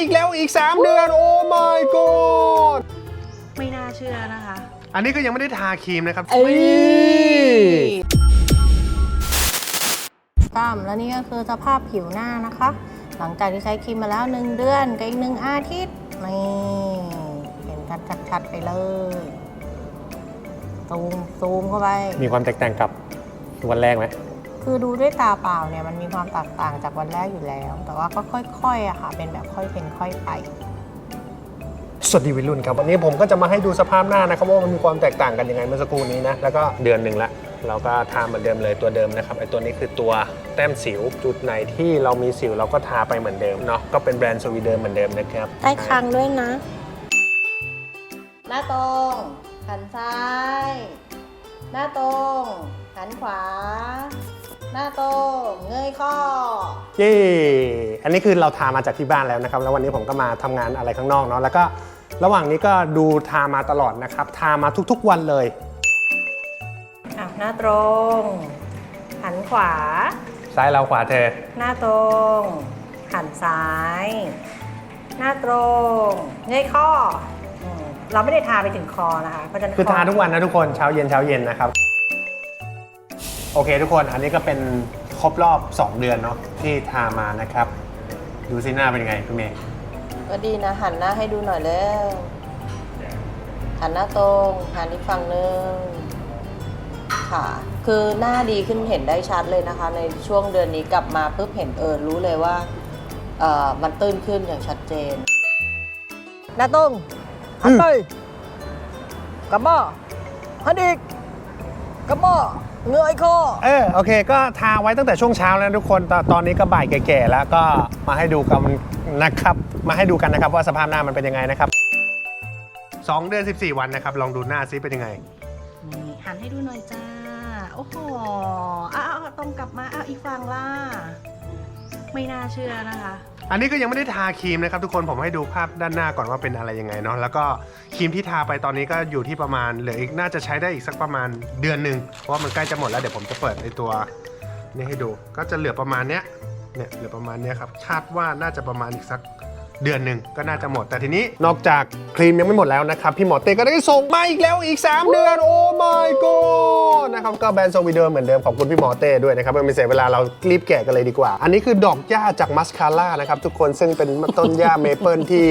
อีกแล้วอีก 3 เดือน โอ้ my god ไม่น่าเชื่อนะคะ อันนี้ก็ยังไม่ได้ทาครีมนะครับ เอ้ย ตั้มแล้วนี่ก็คือสภาพผิวหน้านะคะ หลังจากที่ใช้ครีมมาแล้ว 1 เดือนกับอีกหนึ่งอาทิตย์นี่เห็นกันชัดๆไปเลยซูมซูมเข้าไป มีความแตกต่างกับวันแรกไหม คือดูด้วยตาเปล่าเนี่ยมันมีความแตกต่างจากวันแรกอยู่แล้ว แต่ว่าก็ค่อยๆอะค่ะ เป็นแบบค่อยเป็นค่อยไป สวัสดีวัยรุ่นครับ วันนี้ผมก็จะมาให้ดูสภาพหน้านะครับว่ามันมีความแตกต่างกันยังไงเมื่อสักครู่นี้นะ แล้วก็เดือนหนึ่งละเราก็ทาเหมือนเดิมเลยตัวเดิมนะครับไอตัวนี้คือตัวแต้มสิว จุดไหนที่เรามีสิวเราก็ทาไปเหมือนเดิมเนาะก็เป็นแบรนด์สวีเดิมเหมือนเดิมนะครับใต้คางด้วยนะ หน้าตรงหันซ้าย หน้าตรงหันขวา หน้าตรงเงยข้อ เย้อันนี้คือเราทามาจากที่บ้านแล้วนะครับ แล้ววันนี้ผมก็มาทำงานอะไรข้างนอกเนาะ แล้วก็ระหว่างนี้ก็ดูทามาตลอดนะครับ ทามาทุกๆวันเลย อะ หน้าตรง หันขวา ซ้ายเราขวาเธอ หน้าตรง หันซ้าย หน้าตรงเงยข้ออืมเราไม่ได้ทาไปถึงคอนะคะเพราะฉะนั้นคือทาทุกวันนะทุกคน เช้าเย็นเช้าเย็นนะครับ โอเคทุกคนอันนี้ก็เป็นครบรอบ 2 เดือนเนาะที่ทามานะครับ ดูสิหน้าเป็นยังไงพี่เมย์ก็ดีนะ หันหน้าให้ดูหน่อยแล้วหันหน้าตรงหันอีกฝั่งหนึ่งค่ะ คือหน้าดีขึ้นเห็นได้ชัดเลยนะคะ ในช่วงเดือนนี้กลับมาปุ๊บเห็นเออรู้เลยว่าเออมันตื้นขึ้นอย่างชัดเจน หน้าตรงหันไปกระหม้อหันอีกกระหม้อ เงยคอเออโอเคก็ทาไว้ตั้งแต่ช่วงเช้าแล้วนะทุกคนตอนตอนนี้ก็บ่ายแก่ๆแล้วก็มาให้ดูกันนะครับ มาให้ดูกันนะครับว่าสภาพหน้ามันเป็นยังไงนะครับ 2 เดือน 14 วันนะครับ ลองดูหน้าซิเป็นยังไง นี่หันให้ดูหน่อยจ้า โอ้โหอ้าวตรงกลับมาอ้าวอีกฝั่งล่ะ ไม่น่าเชื่อนะคะ อันนี้ก็ยังไม่ได้ทาครีมนะครับทุกคนผมให้ดูภาพด้านหน้าก่อนว่าเป็นอะไรยังไงเนาะแล้วก็ครีมที่ทาไปตอนนี้ก็อยู่ที่ประมาณเหลืออีกน่าจะใช้ได้อีกสักประมาณเดือนหนึ่งเพราะว่ามันใกล้จะหมดแล้วเดี๋ยวผมจะเปิดในตัวนี่ให้ดูก็จะเหลือประมาณเนี้ยเนี่ยเหลือประมาณเนี้ยครับคาดว่าน่าจะประมาณอีกสัก เดือนหนึ่งก็น่าจะหมด แต่ทีนี้นอกจากครีมยังไม่หมดแล้วนะครับ พี่หมอเต้ก็ได้ส่งมาอีกแล้วอีก 3 เดือน โอ้ my god นะครับ ก็แบรนด์โซวีเดิมเหมือนเดิมขอบคุณพี่หมอเต้ด้วยนะครับไม่เสียเวลาเรารีบแกะกันเลยดีกว่า อันนี้คือดอกหญ้าจากมัสคาร่านะครับ ทุกคนซึ่งเป็นต้นหญ้าเมเปิลที่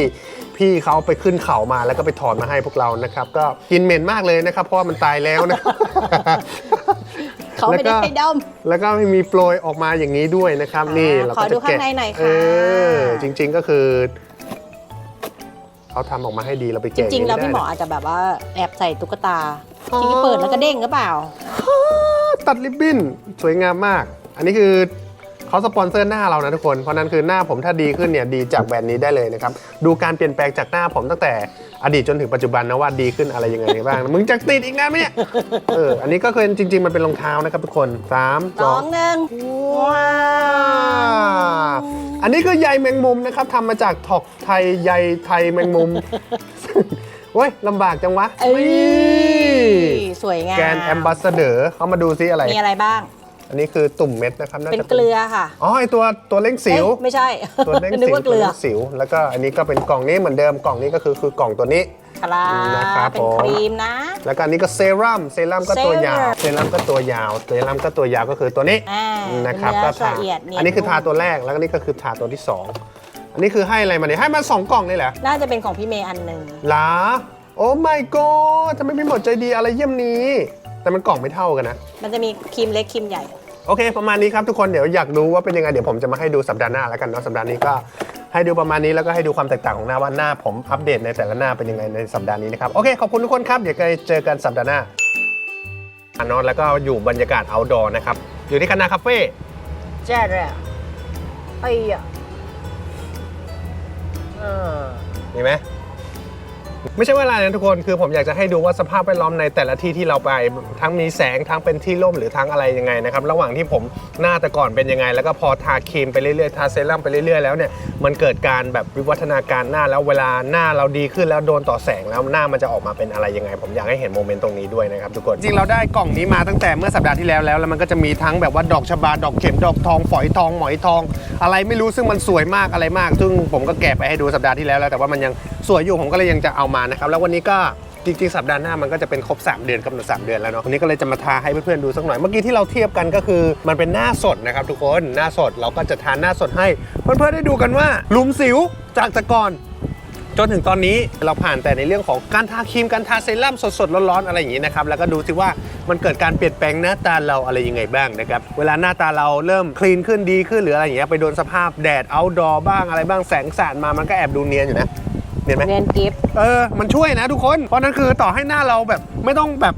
พี่เขาไปขึ้นเขามาแล้วก็ไปถอนมาให้พวกเรานะครับ ก็กินเหม็นมากเลยนะครับ เพราะว่ามันตายแล้วนะครับ เขาไม่ได้ให้ดม แล้วก็ไม่มีโปรยออกมาอย่างนี้ด้วยนะครับอ่านี่นี่เราก็ขอดูจะแกะข้างในหน่อยค่ะ เออจริง ๆก็คือเขาทำออกมาให้ดีเราไปจแกะริง ๆ แล้วย่าพี่นี้หมอไได้นะอาจจะแบบว่าแอบใส่ตุ๊กตาที่เปิดแล้วก็เด้งหรือเปล่า ตัดริบบิ้นสวยงามมาก อันนี้คือ เขาสปอนเซอร์หน้าเรานะทุกคน เพราะนั้นคือหน้าผมถ้าดีขึ้นเนี่ยดีจากแบรนด์นี้ได้เลยนะครับ ดูการเปลี่ยนแปลงจากหน้าผมตั้งแต่อดีตจนถึงปัจจุบันนะว่าดีขึ้นอะไรยังไงบ้าง มึงจะติดอีกงานไหมเนี่ย เออ อันนี้ก็คือจริง ๆ มันเป็นรองเท้านะครับทุกคนสามสองหนึ่งว้าอันนี้คือใยแมงมุมนะครับทำมาจากถอกไทยใยไทยแมงมุมเว้ยลำบากจังวะ เอ้ยนี่สวยงาม แกนแอมบ s สเดอร์เขามาดูซิอะไร มีอะไรบ้าง อันนี้คือตุ่มเม็ดนะครับาเป็นจะเกลือค่ะอ๋อไอตัวตัวเล่งสิว เอ้ยไม่ใช่ ตัวเล่งนึกสิวว่าเกลือตัวล่งสิว แล้วก็อันนี้ก็เป็นกล่องนี้เหมือนเดิมกล่องนี้ก็คือคือกล่องตัวนี้ครับนะครับเป็นผม ครีมนะ แล้วก็อันนี้ก็เซรั่มเซรั่มก็ตัวยาวเซรั่มเซรั่มก็ตัวยาวเซรั่มก็ตัวยาวก็คือตัวนี้อ่านะครับเนื้ก็อทาละเอียดเนียน อันนี้คือทาตัวแรกแล้วก็นี่ก็คือทาตัวที่สองอันนี้คือให้อะไรมาเนี่ยให้มาสองกล่องเลยเหรอน่าจะเป็นของพี่เมย์อันหนึ่งหรอโอ้ my god ทำไมพี่หมดใจดีอะไรเยี่ยมนี้ แต่มันกล่องไม่เท่ากันนะ มันจะมีครีมเล็กครีมใหญ่ โอเค ประมาณนี้ครับทุกคนเดี๋ยวอยากดูว่าเป็นยังไงเดี๋ยวผมจะมาให้ดูสัปดาห์หน้าแล้วกันเนาะสัปดาห์นี้ก็ให้ดูประมาณนี้แล้วก็ให้ดูความแตกต่างของหน้าว่าหน้าผมอัปเดตในแต่ละหน้าเป็นยังไงในสัปดาห์นี้นะครับโอเคขอบคุณทุกคนครับเดี๋ยวเจอกันสัปดาห์หน้าอะเนอะแล้วก็อยู่บรรยากาศ outdoor นะครับอยู่ที่คณะคาเฟ่ใช่เลยไอ้อะมีไหม ไม่ใช่ว่าอะไรนะทุกคนคือผมอยากจะให้ดูว่าสภาพแวดล้อมในแต่ละที่ที่เราไป ทั้งมีแสงทั้งเป็นที่ร่มหรือทั้งอะไรยังไงนะครับระหว่างที่ผมหน้าแต่ก่อนเป็นยังไง แล้วก็พอทาครีมไปเรื่อยๆทาเซรั่มไปเรื่อยๆแล้วเนี่ยมันเกิดการแบบวิวัฒนาการหน้าแล้วเวลาหน้าเราดีขึ้นแล้วโดนต่อแสงแล้วหน้ามันจะออกมาเป็นอะไรยังไง ผมอยากให้เห็นโมเมนต์ตรงนี้ด้วยนะครับทุกคนจริงเราได้กล่องนี้มาตั้งแต่เมื่อสัปดาห์ที่แล้วแล้วแล้วมันก็จะมีทั้งแบบว่าดอกชบาดอกเข็มดอกทองฝอยทองหมอยทอง อะไรไม่รู้ซึ่งมันสวยมากอะไรมาก ซึ่งผมก็แกะไปให้ดูสัปดาห์ที่แล้วแล้วแต่ว่ามันยัง สวยอยู่ผมก็เลยยังจะเอามานะครับแล้ววันนี้ก็จริงๆสัปดาห์หน้ามันก็จะเป็นครบ 3 เดือนกำหนด3เดือนแล้วเนาะวันนี้ก็เลยจะมาทาให้เพื่อนๆดูสักหน่อยเมื่อกี้ที่เราเทียบกันก็คือ มันเป็นหน้าสดนะครับทุกคนหน้าสดเราก็จะทานหน้าสดให้ เพื่อนๆได้ดูกันว่าหลุมสิวจากแต่ก่อนจนถึงตอนนี้เราผ่านแต่ในเรื่องของการทาครีมการทาเซรั่มสดๆร้อนๆอะไรอย่างนี้นะครับแล้วก็ดูสิว่ามันเกิดการเปลี่ยนแปลงหน้าตาเราอะไรยังไงบ้างนะครับเวลาหน้าตาเราเริ่มคลีนขึ้นดีขึ้นหรืออะไรอย่างเงี้ยไปโดนสภาพแดดเอาดอบ้างอะไรบ้างแสงสาดมามันก็แอบดูเนียนอยู่นะ เนียนไหมเรียนกิฟต์เออ มันช่วยนะทุกคน เพราะนั้นคือต่อให้หน้าเราแบบไม่ต้องแบบ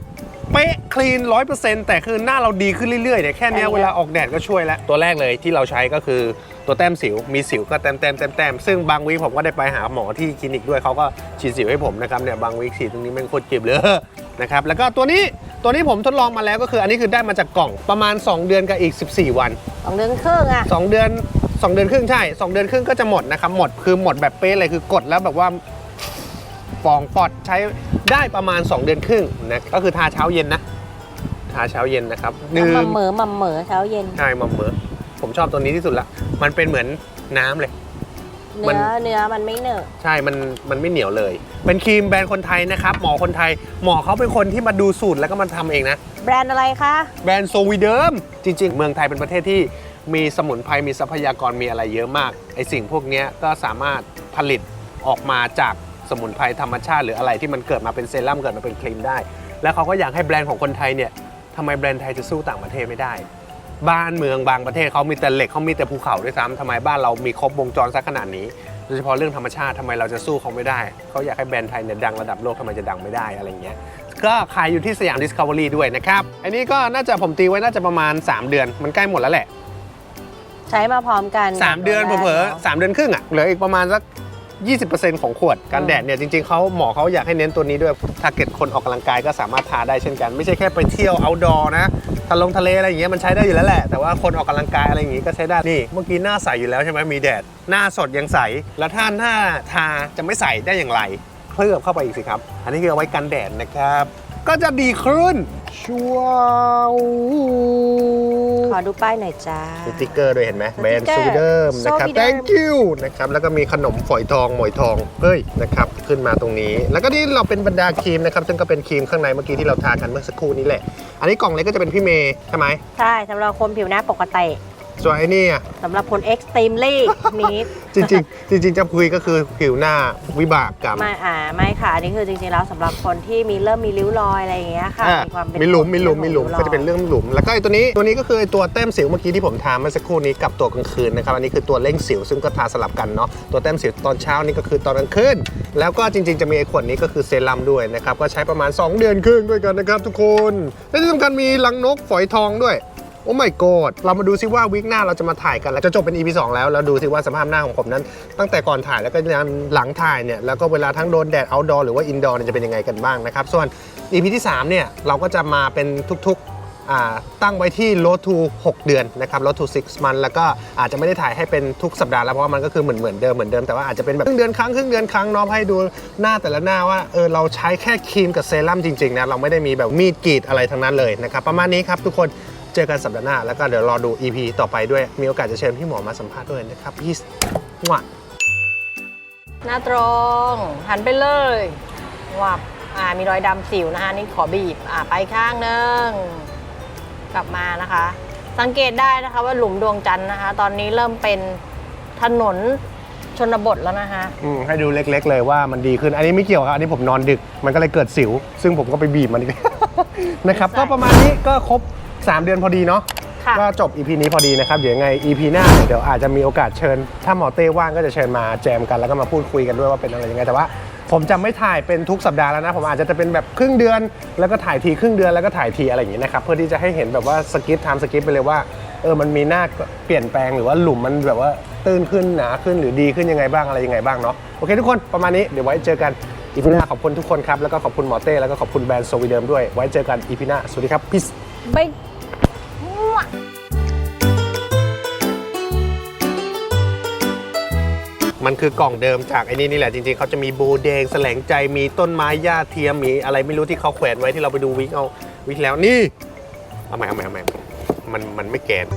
เป๊ะคลีนร้อยเปอร์เซ็นต์แต่คือหน้าเราดีขึ้นเรื่อยๆเนี่ยแค่เนี้ยเวลาออกแดดก็ช่วยแล้ว ตัวแรกเลยที่เราใช้ก็คือตัวแต้มสิว มีสิวก็แต้มแต้มแต้มแต้มซึ่งบางวีคผมก็ได้ไปหาหมอที่คลินิกด้วยเขาก็ฉีดสิวให้ผมนะครับเนี่ยบางวีคฉีดตรงนี้แม่งโคตรเจ็บเลยนะครับแล้วก็ตัวนี้ตัวนี้ผมทดลองมาแล้วก็คืออันนี้คือได้มาจากกล่องประมาณ 2 เดือนกับอีก 14 วัน สองเดือนครึ่งอะ 2 เดือน 2 เดือนครึ่งใช่ 2 เดือนครึ่งก็จะหมดนะครับ หมดคือหมดแบบเป๊ะเลยคือกดแล้วแบบว่าฟองปอดใช้ได้ประมาณ 2 เดือนครึ่งนะก็คือทาเช้าเย็นนะ ทาเช้าเย็นนะครับดื่มัมมเหมอมัมเหมอเช้าเย็นใช่มัมเมอร์ผมชอบตัวนี้ที่สุดละ มันเป็นเหมือนน้ำเลยมัเนื้นอเนื้อมันไม่เหนอะใช่ มันมันไม่เหนียวเลย เป็นครีมแบรนด์คนไทยนะครับ หมอคนไทย หมอเขาเป็นคนที่มาดูสูตรแล้วก็มาทำเองนะ แบรนด์อะไรคะ แบรนด์โซวีเดิม จริง ๆ เมืองไทยเป็นประเทศที่ มีสมุนไพรมีทรัพยากรมีอะไรเยอะมากไอสิ่งพวกนี้ก็สามารถผลิตออกมาจากสมุนไพรธรรมชาติหรืออะไรที่มันเกิดมาเป็นเซรั่มเกิดมาเป็นครีมได้ แล้วเขาก็อยากให้แบรนด์ของคนไทยเนี่ยทำไมแบรนด์ไทยจะสู้ต่างประเทศไม่ได้ บ้านเมืองบางประเทศเขามีแต่เหล็กเขามีแต่ภูเขาด้วยซ้ำทำไมบ้านเรามีครบวงจรสักขนาดนี้โดยเฉพาะเรื่องธรรมชาติทำไมเราจะสู้เขาไม่ได้ เขาอยากให้แบรนด์ไทยเนี่ยดังระดับโลกทำไมจะดังไม่ได้อะไรเงี้ยก็ขายอยู่ที่สยามดิสคัฟเวอรี่ด้วยนะครับ อันนี้ก็น่าจะผมตีไว้น่าจะประมาณ 3 เดือน มันใกล้หมดแล้วแหละ ใช้มาพร้อมกัน3เดือนเผลอๆสามเดือนครึ่งอะเหลืออีกประมาณสัก 20%ของขวดกันแดดเนี่ยจริงๆเขาหมอเขาอยากให้เน้นตัวนี้ด้วยถ้าเกิดคนออกกำลังกายก็สามารถทาได้เช่นกัน ไม่ใช่แค่ไปเที่ยว outdoor นะทะลงทะเลอะไรอย่างเงี้ยมันใช้ได้อยู่แล้วแหละ แต่ว่าคนออกกำลังกายอะไรอย่างงี้ก็ใช้ได้นี่เมื่อกี้หน้าใสอยู่แล้วใช่ไหมมีแดด หน้าสดยังใส แล้วถ้าหน้าทาจะไม่ใสได้อย่างไร เคลือบเข้าไปอีกสิครับ อันนี้คือเอาไว้กันแดดนะครับ ก็จะดีขึ้นชัวร์ขอดูป้ายหน่อยจ้ามีสติ๊กเกอร์ด้วยเห็นไหมสติ๊แบรกนด์เกอร์ซูเดิมนะครับ Soviderm thank you นะครับ แล้วก็มีขนมฝอยทองหมอยทอง เฮ้ย นะครับ ขึ้นมาตรงนี้ แล้วก็นี่เราเป็นบรรดาครีมนะครับ ซึ่งก็เป็นครีมข้างในเมื่อกี้ที่เราทากันเมื่อสักครู่นี้แหละ อันนี้กล่องเล็กก็จะเป็นพี่เมย์ใช่ไหม ใช่สำหรับคนผิวหน้าปกติ ส่วนไอ้นี่อะสำหรับคน extremely นี้จริงๆ จริง ๆ จะคุยก็คือผิวหน้าวิบากกรรม ไม่อ่าไม่ค่ะอันนี้คือจริงๆแล้วสำหรับคนที่มีเริ่มมีริ้วรอยอะไรอย่างเงี้ยค่ะอะมีความเป็นมีหลุมมีหลุมมีหลุมริ้วรก็อยจะเป็นเรื่องหลุม แล้วก็ไอ้ตัวนี้ตัวนี้ก็คือไอ้ตัวแต้มสิวเมื่อกี้ที่ผมทาเมื่อสักครู่นี้กับตัวกลางคืนนะครับอันนี้คือตัวเร่งสิวซึ่งก็ทาสลับกันเนาะตัวแต้มสิวตอนเช้านี่ก็คือตอนกลางคืนแล้วก็จริง ๆ จะมีไอ้ขวดนี้ก็คือเซรั่มด้วยนะครับก็ใช้ประมาณ 2 เดือนครึ่งด้วยกันนะครับทุกคนและที่สำคัญมีลังนกฝอยทองด้วย โอ้ my god เรามาดูซิว่าวิกหน้าเราจะมาถ่ายกันแล้วจะจบเป็น EP 2 แล้ว แล้วดูซิว่าสภาพหน้าของผมนั้น ตั้งแต่ก่อนถ่ายแล้วก็หลังถ่ายเนี่ยแล้วก็เวลาทั้งโดนแดด outdoor หรือว่า indoor เนี่ยจะเป็นยังไงกันบ้างนะครับ ส่วน EP ที่ 3 เนี่ย เราก็จะมาเป็นทุกๆตั้งไว้ที่ road to 6เดือนนะครับ road to 6มัน แล้วก็อาจจะไม่ได้ถ่ายให้เป็นทุกสัปดาห์แล้วเพราะว่ามันก็คือเหมือนเหมือนเดิมเหมือนเดิมแต่ว่าอาจจะเป็นแบบครึ่งเดือนครั้งครึ่งเดือนครั้งเนาะให้ดูหน้าแต่ละหน้าว่าเออเราใช้แค่ครีมกับเซรั่มจริงๆนะเราไม่ได้มีแบบมีดกรีดอะไรทั้งนั้นเลยนะครับประมาณนี้ครับทุกคน เจอกันสัปดาห์หน้า แล้วก็เดี๋ยวรอดู EP ต่อไปด้วย มีโอกาสจะเชิญพี่หมอมาสัมภาษณ์ด้วยนะครับพี่หวะหน้าตรง หันไปเลยวับอ่ามีรอยดำสิวนะคะนี่ขอบีบอ่าไปข้างหนึงกลับมานะคะ สังเกตได้นะคะว่าหลุมดวงจันทร์นะคะ ตอนนี้เริ่มเป็นถนนชนบทแล้วนะคะ อืมให้ดูเล็ก ๆ เลยว่ามันดีขึ้น อันนี้ไม่เกี่ยวครับ อันนี้ผมนอนดึก มันก็เลยเกิดสิว ซึ่งผมก็ไปบีบมันอีก นะครับใช่ก็ประมาณนี้ก็ครบ 3 เดือนพอดีเนาะค่ะ ก็จบ EP นี้พอดีนะครับ เดี๋ยวยังไง EP หน้าเนี่ยเดี๋ยวอาจจะมีโอกาสเชิญ ถ้าหมอเต้ว่างก็จะเชิญมาแจมกันแล้วก็มาพูดคุยกันด้วยว่าเป็นอะไรยังไงแต่ว่า ผมจะไม่ถ่ายเป็นทุกสัปดาห์แล้วนะ ผมอาจจะเป็นแบบครึ่งเดือน แล้วก็ถ่ายทีครึ่งเดือนแล้วก็ถ่ายทีอะไรอย่างนี้นะครับเพื่อที่จะให้เห็นแบบว่าสกิปไทม์สกิปไปเลยว่าเออมันมีหน้าเปลี่ยนแปลงหรือว่าหลุมมันแบบว่าตื้นขึ้นหนาขึ้นหรือดีขึ้นยังไงบ้างอะไรยังไงบ้างเนาะโอเคทุกคนประมาณนี้เดี๋ยวไว้เจอกันอีพีหน้าขอบคุณทุกคนครับแล้วก็ขอบคุณหมอเต้แล้วก็ขอบคุณแบรนด์โซวีเดิมด้วยไว้เจอกันอีพีหน้าสวัสดีครับพิสบาย มันคือกล่องเดิมจากไอ้นี่นี่แหละจริงๆเขาจะมีโบแดงแสลงใจมีต้นไม้หญ้าเทียมมีอะไรไม่รู้ที่เขาแขวนไว้ที่เราไปดูวิกเอาวิกแล้วนี่เอาใหม่เอาใหม่เอาใหม่มันมันไม่แกน